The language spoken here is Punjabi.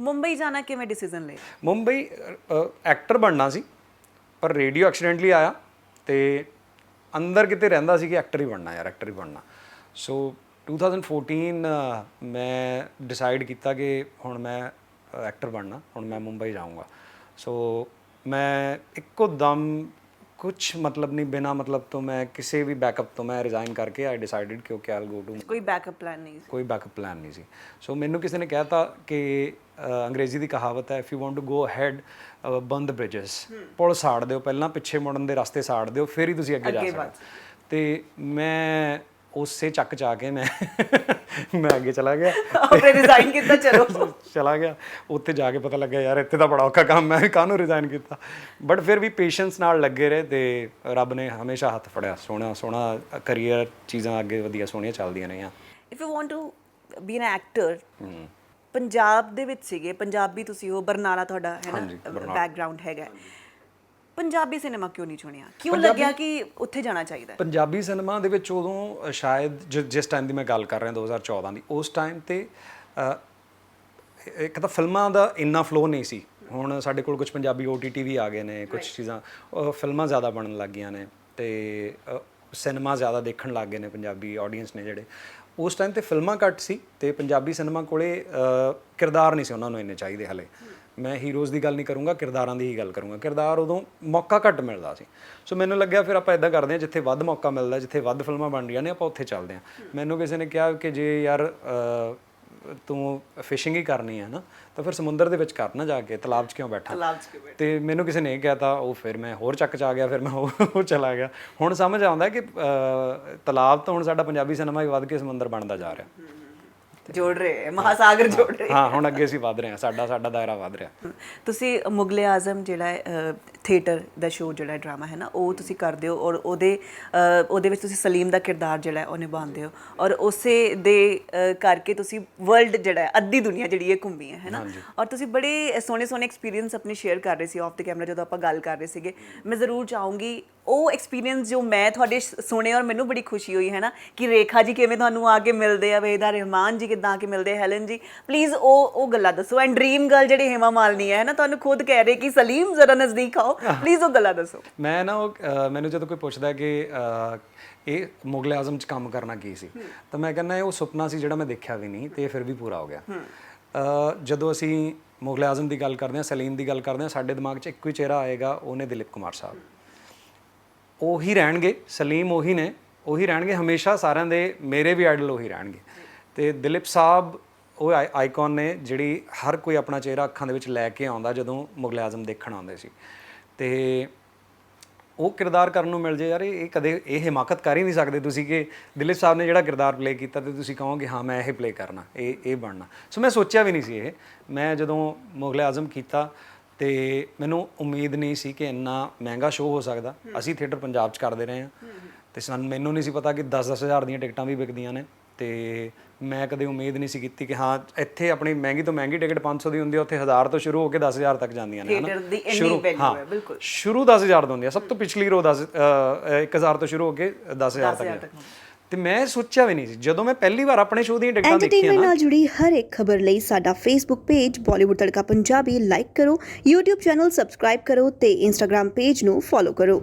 ਮੁੰਬਈ ਜਾਣਾ ਕਿਵੇਂ ਡਿਸੀਜਨ ਲਏ? ਮੁੰਬਈ ਐਕਟਰ ਬਣਨਾ ਸੀ ਪਰ ਰੇਡੀਓ ਐਕਸੀਡੈਂਟਲੀ ਆਇਆ ਤੇ ਅੰਦਰ ਕਿਤੇ ਰਹਿੰਦਾ ਸੀ ਕਿ ਐਕਟਰ ਹੀ ਬਣਨਾ ਯਾਰ ਐਕਟਰ ਹੀ ਬਣਨਾ। ਸੋ 2014 ਅ, ਮੈਂ ਡਿਸਾਈਡ ਕੀਤਾ ਕਿ ਹੁਣ ਮੈਂ ਐਕਟਰ ਬਣਨਾ ਹੁਣ ਮੈਂ ਮੁੰਬਈ ਜਾਊਂਗਾ। ਸੋ ਮੈਂ ਇੱਕੋ ਦਮ ਕੁਝ ਮਤਲਬ ਨਹੀਂ ਬਿਨਾ ਮਤਲਬ ਤੋਂ ਮੈਂ ਕਿਸੇ ਵੀ ਬੈਕਅਪ ਤੋਂ ਮੈਂ ਰਿਜ਼ਾਈਨ ਕਰਕੇ ਆਈ ਡਿਸਾਈਡਡ ਕਿ ਓਕੇ ਆਈਲ ਗੋ ਟੂ ਕੋਈ ਬੈਕਅਪ ਪਲਾਨ ਨਹੀਂ ਕੋਈ ਬੈਕਅਪ ਪਲਾਨ ਨਹੀਂ ਸੀ। ਸੋ ਮੈਨੂੰ ਕਿਸੇ ਨੇ ਕਹਿਤਾ ਕਿ ਅੰਗਰੇਜ਼ੀ ਦੀ ਕਹਾਵਤ ਹੈ if you want to go ahead burn the bridges ਪੁਲ ਸਾੜ ਦਿਓ ਪਹਿਲਾਂ ਪਿੱਛੇ ਮੁੜਨ ਦੇ ਰਸਤੇ ਸਾੜ ਦਿਓ ਫਿਰ ਹੀ ਤੁਸੀਂ ਅੱਗੇ ਜਾ ਸਕਦੇ। ਤੇ ਮੈਂ ਉਸੇ ਚੱਕ ਚ ਆ ਕੇ ਮੈਂ ਮੈਂ ਅੱਗੇ ਚਲਾ ਗਿਆ। ਆਪਨੇ ਰਿਜ਼ਾਈਨ ਕੀਤਾ ਚਲੋ। ਚਲਾ ਗਿਆ। ਉੱਥੇ ਜਾ ਕੇ ਪਤਾ ਲੱਗਿਆ ਯਾਰ ਇੱਥੇ ਤਾਂ ਬੜਾ ਔਖਾ ਕੰਮ ਹੈ ਕਾਹਨੂੰ ਰਿਜ਼ਾਈਨ ਕੀਤਾ? ਬਟ ਫਿਰ ਵੀ ਪੇਸ਼ੈਂਸ ਨਾਲ ਲੱਗੇ ਰਹੇ ਤੇ ਰੱਬ ਨੇ ਹਮੇਸ਼ਾ ਹੱਥ ਫੜਿਆ। ਸੋਹਣਾ ਸੋਹਣਾ ਕਰੀਅਰ ਚੀਜ਼ਾਂ ਅੱਗੇ ਵਧੀਆ ਸੋਹਣੀਆਂ ਚੱਲਦੀਆਂ ਰਹੀਆਂ। If you want to be an actor Punjab ਦੇ ਵਿੱਚ ਸੀਗੇ ਪੰਜਾਬੀ ਤੁਸੀਂ ਉਹ ਬਰਨਾਲਾ ਤੁਹਾਡਾ ਹੈ ਨਾ। ਬੈਕਗ੍ਰਾਉਂਡ ਹੈਗਾ। ਪੰਜਾਬੀ ਸਿਨੇਮਾ ਕਿਉਂ ਨਹੀਂ ਚੁਣਿਆ? ਕਿਉਂ ਲੱਗਿਆ ਕਿ ਉੱਥੇ ਜਾਣਾ ਚਾਹੀਦਾ ਹੈ? ਪੰਜਾਬੀ ਸਿਨੇਮਾ ਦੇ ਵਿੱਚ ਉਦੋਂ ਸ਼ਾਇਦ ਜਿ- ਜਿਸ ਟਾਈਮ ਦੀ ਮੈਂ ਗੱਲ ਕਰ ਰਿਹਾ 2014 ਦੀ ਉਸ ਟਾਈਮ ਤੇ ਅ, ਇੱਕ ਤਾਂ ਫਿਲਮਾਂ ਦਾ ਇੰਨਾ ਫਲੋ ਨਹੀਂ ਸੀ। ਹੁਣ ਸਾਡੇ ਕੋਲ ਕੁਝ ਪੰਜਾਬੀ OTT ਵੀ ਆ ਗਏ ਨੇ ਕੁਝ ਚੀਜ਼ਾਂ ਅ, ਫਿਲਮਾਂ ਜ਼ਿਆਦਾ ਬਣਨ ਲੱਗ ਗਈਆਂ ਨੇ ਤੇ ਸਿਨੇਮਾ ਜ਼ਿਆਦਾ ਦੇਖਣ ਲੱਗ ਗਏ ਨੇ ਪੰਜਾਬੀ ਆਡੀਅנס ਨੇ ਜਿਹੜੇ। ਉਸ ਟਾਈਮ ਤੇ ਫਿਲਮਾਂ ਘੱਟ ਸੀ ਤੇ ਪੰਜਾਬੀ ਸਿਨੇਮਾ ਕੋਲੇ ਅ, ਕਿਰਦਾਰ ਨਹੀਂ ਸੀ ਉਹਨਾਂ ਨੂੰ ਇੰਨੇ ਚਾਹੀਦੇ ਹਲੇ। ਮੈਂ ਹੀਰੋਜ਼ ਦੀ ਗੱਲ ਨਹੀਂ ਕਰੂੰਗਾ ਕਿਰਦਾਰਾਂ ਦੀ ਹੀ ਗੱਲ ਕਰੂੰਗਾ। ਕਿਰਦਾਰ ਉਦੋਂ ਮੌਕਾ ਘੱਟ ਮਿਲਦਾ ਸੀ। ਸੋ ਮੈਨੂੰ ਲੱਗਿਆ ਫਿਰ ਆਪਾਂ ਇਦਾਂ ਕਰਦੇ ਹਾਂ ਜਿੱਥੇ ਵੱਧ ਮੌਕਾ ਮਿਲਦਾ ਜਿੱਥੇ ਵੱਧ ਫਿਲਮਾਂ ਬਣ ਰਹੀਆਂ ਨੇ ਆਪਾਂ ਉੱਥੇ ਚੱਲਦੇ ਹਾਂ। ਮੈਨੂੰ ਕਿਸੇ ਨੇ ਕਿਹਾ ਕਿ ਜੇ ਯਾਰ ਤੂੰ ਫਿਸ਼ਿੰਗ ਹੀ ਕਰਨੀ ਹੈ ਨਾ ਤਾਂ ਫਿਰ ਸਮੁੰਦਰ ਦੇ ਵਿੱਚ ਕਰ ਨਾ ਜਾ ਕੇ ਤਲਾਬ 'ਚ ਕਿਉਂ ਬੈਠਾ? ਤਲਾਬ 'ਚ ਕਿਉਂ ਤੇ ਮੈਨੂੰ ਕਿਸੇ ਨੇ ਇਹ ਕਹਿਤਾ ਉਹ ਫਿਰ ਮੈਂ ਹੋਰ ਚੱਕ ਚ ਆ ਗਿਆ ਫਿਰ ਮੈਂ ਉਹ ਚਲਾ ਗਿਆ। ਹੁਣ ਸਮਝ ਆਉਂਦਾ ਕਿ ਤਲਾਬ ਤੋਂ ਹੁਣ ਸਾਡਾ ਪੰਜਾਬੀ ਸਿਨੇਮਾ ਹੀ ਵੱਧ ਕੇ ਸਮੁੰਦਰ ਬਣਦਾ ਜਾ ਰਿਹਾ। ਜੋੜ ਰਹੇ ਹੈ, ਮਹਾਸਾਗਰ ਜੋੜ ਰਹੇ ਹਾਂ। ਹੁਣ ਅੱਗੇ ਅਸੀਂ ਵੱਧ ਰਹੇ ਹਾਂ ਸਾਡਾ ਸਾਡਾ ਦਾਇਰਾ ਵੱਧ ਰਿਹਾ। ਤੁਸੀਂ ਮੁਗਲੇ ਆਜ਼ਮ ਜਿਹੜਾ ਥੀਏਟਰ ਦਾ ਸ਼ੋਅ ਜਿਹੜਾ ਡਰਾਮਾ ਹੈ ਨਾ ਉਹ ਤੁਸੀਂ ਕਰਦੇ ਹੋ ਔਰ ਉਹਦੇ ਉਹਦੇ ਵਿੱਚ ਤੁਸੀਂ ਸਲੀਮ ਦਾ ਕਿਰਦਾਰ ਜਿਹੜਾ ਹੈ ਉਹ ਨਿਭਾਉਂਦੇ ਹੋ ਔਰ ਉਸੇ ਦੇ ਕਰਕੇ ਤੁਸੀਂ ਵਰਲਡ ਜਿਹੜਾ ਹੈ ਅੱਧੀ ਦੁਨੀਆ ਜਿਹੜੀ ਹੈ ਘੁੰਮੀ ਹੈ ਹੈ ਨਾ? ਔਰ ਤੁਸੀਂ ਬੜੇ ਸੋਹਣੇ ਸੋਹਣੇ ਐਕਸਪੀਰੀਅੰਸ ਆਪਣੇ ਸ਼ੇਅਰ ਕਰ ਰਹੇ ਸੀ ਆਫ ਦ ਕੈਮਰਾ ਜਦੋਂ ਆਪਾਂ ਗੱਲ ਕਰ ਰਹੇ ਸੀਗੇ। ਮੈਂ ਜ਼ਰੂਰ ਚਾਹੂੰਗੀ ਉਹ ਐਕਸਪੀਰੀਅੰਸ ਜੋ ਮੈਂ ਤੁਹਾਡੇ ਸੁਣੇ ਔਰ ਮੈਨੂੰ ਬੜੀ ਖੁਸ਼ੀ ਹੋਈ ਹੈ ਨਾ? ਕਿ ਰੇਖਾ ਜੀ ਕਿਵੇਂ ਤੁਹਾਨੂੰ ਆ ਕੇ ਮਿਲਦੇ ਆ ਵੇਦਾ ਰਹਿਮਾਨ ਜੀ ਕਿਦਾਂ ਆ ਕੇ ਮਿਲਦੇ ਆ ਹੈਲਨ ਜੀ। ਪਲੀਜ਼ ਉਹ ਉਹ ਗੱਲਾਂ ਦੱਸੋ। ਐਂਡ ਡ੍ਰੀਮ ਗਰਲ ਜਿਹੜੀ ਹੇਮਾ ਮਾਲਨੀ ਹੈ ਨਾ? ਤੁਹਾਨੂੰ ਖੁਦ ਕਹਿ ਰਹੇ ਕਿ ਸਲੀਮ ਜ਼ਰਾ ਨਜ਼ਦੀਕ ਆਓ। ਪਲੀਜ਼ ਉਹ ਗੱਲਾਂ ਦੱਸੋ। ਮੈਂ ਨਾ ਉਹ ਮੈਨੂੰ ਜਦੋਂ ਕੋਈ ਪੁੱਛਦਾ ਕਿ ਇਹ ਮੁਗਲ ਆਜ਼ਮ ਚ ਕੰਮ ਕਰਨਾ ਕੀ ਸੀ? ਤਾਂ ਮੈਂ ਕਹਿੰਦਾ ਇਹ ਉਹ ਸੁਪਨਾ ਸੀ ਜਿਹੜਾ ਮੈਂ ਦੇਖਿਆ ਵੀ ਨਹੀਂ ਤੇ ਫਿਰ ਵੀ ਪੂਰਾ ਹੋ ਗਿਆ। ਜਦੋਂ ਅਸੀਂ ਮੁਗਲ ਆਜ਼ਮ ਦੀ ਗੱਲ ਕਰਦੇ ਹਾਂ ਸਲੀਮ ਦੀ ਗੱਲ ਕਰਦੇ ਹਾਂ ਸਾਡੇ ਦਿਮਾਗ 'ਚ ਇੱਕੋ ਹੀ ਚਿਹਰਾ ਆਏਗਾ ਉਹਨੇ ਦਿਲੀਪ ਕੁਮਾਰ ਸਾਹਿਬ। ਉਹੀ ਰਹਿਣਗੇ ਸਲੀਮ ਉਹੀ ਨੇ ਉਹੀ ਰਹਿਣਗੇ ਹਮੇਸ਼ਾ ਸਾਰਿਆਂ ਦੇ ਮੇਰੇ ਵੀ ਆਈਡਲ ਉਹੀ ਰਹਿਣਗੇ। ਤੇ ਦਿਲੀਪ ਸਾਹਿਬ ਉਹ ਆਈਕਨ ਨੇ ਜਿਹੜੀ ਹਰ ਕੋਈ ਆਪਣਾ ਚਿਹਰਾ ਅੱਖਾਂ ਦੇ ਵਿੱਚ ਲੈ ਕੇ ਆਉਂਦਾ ਜਦੋਂ ਮੁਗਲ ਆਜ਼ਮ ਦੇਖਣ ਆਉਂਦੇ ਸੀ। ਤੇ ਉਹ ਕਿਰਦਾਰ ਕਰਨ ਨੂੰ ਮਿਲ ਜੇ ਯਾਰ ਇਹ ਕਦੇ ਇਹ ਹਿਮਾਕਤ ਕਰ ਹੀ ਨਹੀਂ ਸਕਦੇ ਤੁਸੀਂ ਕਿ ਦਿਲੀਪ ਸਾਹਿਬ ਨੇ ਜਿਹੜਾ ਕਿਰਦਾਰ ਪਲੇ ਕੀਤਾ ਤੇ ਤੁਸੀਂ ਕਹੋਗੇ ਹਾਂ ਮੈਂ ਇਹ ਪਲੇ ਕਰਨਾ ਇਹ ਇਹ ਬਣਨਾ। ਸੋ ਮੈਂ ਸੋਚਿਆ ਵੀ ਨਹੀਂ ਸੀ ਇਹ। ਮੈਂ ਜਦੋਂ ਮੁਗਲ ਆਜ਼ਮ ਕੀਤਾ ਤੇ ਮੈਨੂੰ ਉਮੀਦ ਨਹੀਂ ਸੀ ਕਿ ਇੰਨਾ ਮਹਿੰਗਾ ਸ਼ੋਅ ਹੋ ਸਕਦਾ। ਅਸੀਂ ਥੀਏਟਰ ਪੰਜਾਬ 'ਚ ਕਰਦੇ ਰਹੇ ਹਾਂ। ਤੇ ਸਾਨੂੰ ਮੈਨੂੰ ਨਹੀਂ ਸੀ ਪਤਾ ਕਿ 10-10 ਹਜ਼ਾਰ ਦੀਆਂ ਟਿਕਟਾਂ ਵੀ ਵਿਕਦੀਆਂ ਨੇ। ਤੇ ਮੈਂ ਕਦੇ ਉਮੀਦ ਨਹੀਂ ਸੀ ਕੀਤੀ ਕਿ ਹਾਂ ਇੱਥੇ ਆਪਣੀ ਮਹਿੰਗੀ ਤੋਂ ਮਹਿੰਗੀ ਟਿਕਟ 500 ਦੀ ਹੁੰਦੀ ਹੈ ਉੱਥੇ 1000 ਤੋਂ ਸ਼ੁਰੂ ਹੋ ਕੇ 10000 ਤੱਕ ਜਾਂਦੀਆਂ ਨੇ Theatre ਦੀ ਇੰਨੀ ਸ਼ੁਰੂ- value ਹਾਂ, ਹੈ, ਬਿਲਕੁਲ। ਸ਼ੁਰੂ 10000 ਤੋਂ ਹੁੰਦੀ ਹੈ ਸਭ ਤੋਂ ਪਿਛਲੀ ਰੋ 10 1000 ਤੋਂ ਸ਼ੁਰੂ ਹੋ ਕੇ 10000 ਤੱਕ। ਤੇ ਮੈਂ ਸੋਚਿਆ ਵੀ ਨਹੀਂ ਸੀ ਜਦੋਂ ਮੈਂ ਪਹਿਲੀ ਵਾਰ ਆਪਣੇ ਸ਼ੋਅ ਦੀਆਂ ਟਿਕਟਾਂ ਦੇਖੀਆਂ ਐਂਟਰਟੇਨਮੈਂਟ ਨਾ ਨਾਲ ਜੁੜੀ ਹਰ ਇੱਕ ਖਬਰ ਲਈ ਸਾਡਾ Facebook page Bollywood Tadka Punjabi like ਕਰੋ YouTube ਚੈਨਲ ਸਬਸਕ੍ਰਾਈਬ ਕਰੋ ਤੇ Instagram ਪੇਜ ਨੂੰ ਫੋਲੋ ਕਰੋ